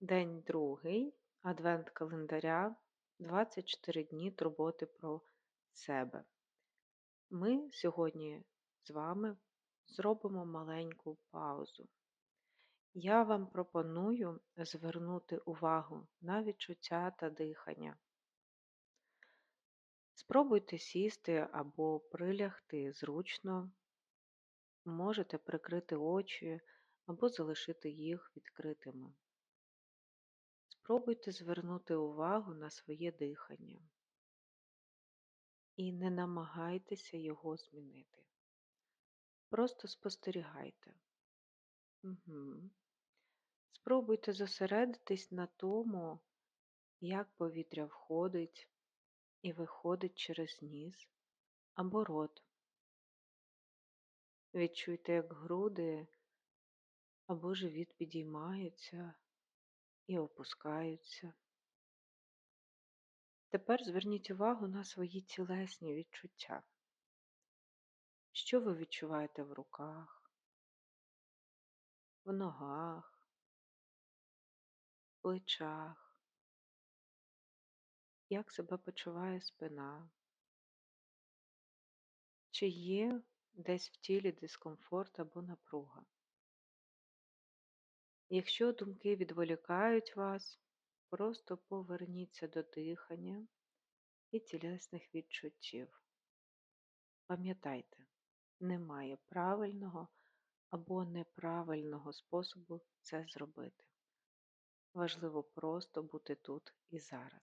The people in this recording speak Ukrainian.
День другий Адвент-календаря 24 дні турботи про себе. Ми сьогодні з вами зробимо маленьку паузу. Я вам пропоную звернути увагу на відчуття та дихання. Спробуйте сісти або прилягти зручно, можете прикрити очі або залишити їх відкритими. Спробуйте звернути увагу на своє дихання і не намагайтеся його змінити. Просто спостерігайте. Угу. Спробуйте зосередитись на тому, як повітря входить і виходить через ніс або рот. Відчуйте, як груди або живіт підіймаються і опускаються. Тепер зверніть увагу на свої тілесні відчуття. Що ви відчуваєте в руках, в ногах, в плечах, як себе почуває спина? Чи є десь в тілі дискомфорт або напруга? Якщо думки відволікають вас, просто поверніться до дихання і тілесних відчуттів. Пам'ятайте, немає правильного або неправильного способу це зробити. Важливо просто бути тут і зараз.